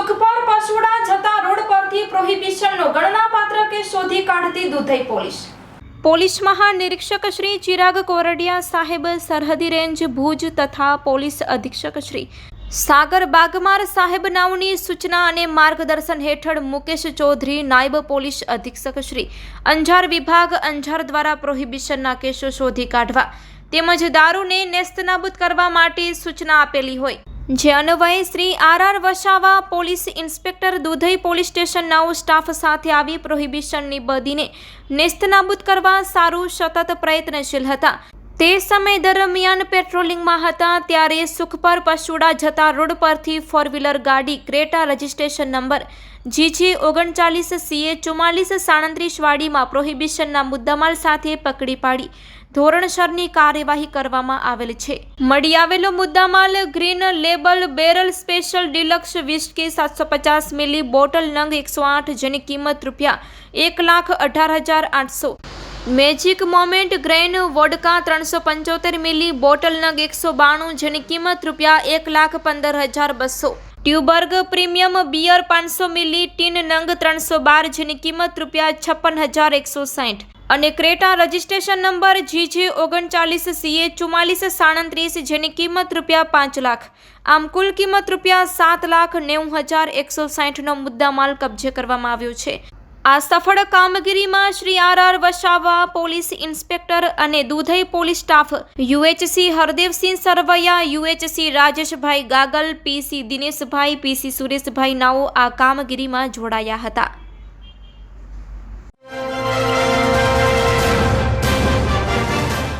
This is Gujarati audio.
સુખપર પશુડા જતા રોડ પરથી પ્રોહિબિશનનો ગણનાપાત્ર કે શોધી કાઢતી દુધઈ પોલીસ. પોલીસ મહાનિરીક્ષક શ્રી ચિરાગ કોરડિયા સાહેબ સરહદી રેન્જ ભુજ તથા પોલીસ અધિક્ષક શ્રી સાગર બાગમાર સાહેબ નાવની સૂચના અને માર્ગદર્શન હેઠળ મુકેશ ચૌધરી, નાયબ પોલીસ અધિક્ષક શ્રી અંજાર વિભાગ અંજાર દ્વારા પ્રોહિબિશનના કેસો શોધી કાઢવા તેમજ દારૂને નેસ્તનાબૂદ કરવા માટે સૂચના આપેલી હોય. જે અન્વયે Shri R R Vasava police inspector Dudhai police station નવ સ્ટાફ સાથે આવી પ્રોહિબિશનની બદીને નેસ્તનાબૂદ કરવા સારું સતત પ્રયત્નશીલ હતા. તે સમય દરમિયાન પેટ્રોલિંગમાં હતા, ત્યારે સુખપર પશુડા જતા રોડ પરથી ફોર વ્હીલર ગાડી ક્રેટા રજિસ્ટ્રેશન નંબર જીજી ઓગણચાલીસ સીએ ચુમ્માલીસ સાડત્રીસવાડીમાં પ્રોહિબિશનના મુદ્દામાલ સાથે પકડી પાડી. ધોરણસરની કાર્યવાહી કરવામાં આવેલ છે. મળી આવેલો મુદ્દામાલ green label barrel special deluxe whisky સાતસો પચાસ મિલી બોટલ નંગ એકસો આઠ જેની કિંમત રૂપિયા એક લાખ અઢાર હજાર આઠસો મેજિક મોમેન્ટ ગ્રેન વોડકા ત્રણસો પંચોતેર મિલી, બોટલ નગ એકસો બાણું, જેની કિંમત રૂપિયા એક લાખ પંદર હજાર બસો. ટ્યુબર્ગ પ્રીમિયમ બિયર પાંચસો મિલી, ટીન નંગ ત્રણસો બાર, જેની કિંમત રૂપિયા છપ્પન હજાર એકસો સાઠ. અને ક્રેટા રજિસ્ટ્રેશન નંબર જીજે ઓગણચાલીસ સીએ ચુમ્માલીસ સાડત્રીસ, જેની કિંમત રૂપિયા પાંચ લાખ. આમ કુલ કિંમત રૂપિયા સાત લાખ નેવું હજાર એકસો સાઠનો મુદ્દામાલ કબજે કરવામાં આવ્યો છે. આ સફળ કામગીરીમાં Shri R R Vasava, police inspector અને Dudhai police staff, UHC Hardevsinh Sarvaiya, UHC Rajeshbhai Gagal, PC Dineshbhai, PC Sureshbhai નાઓ આ કામગીરીમાં જોડાયા હતા.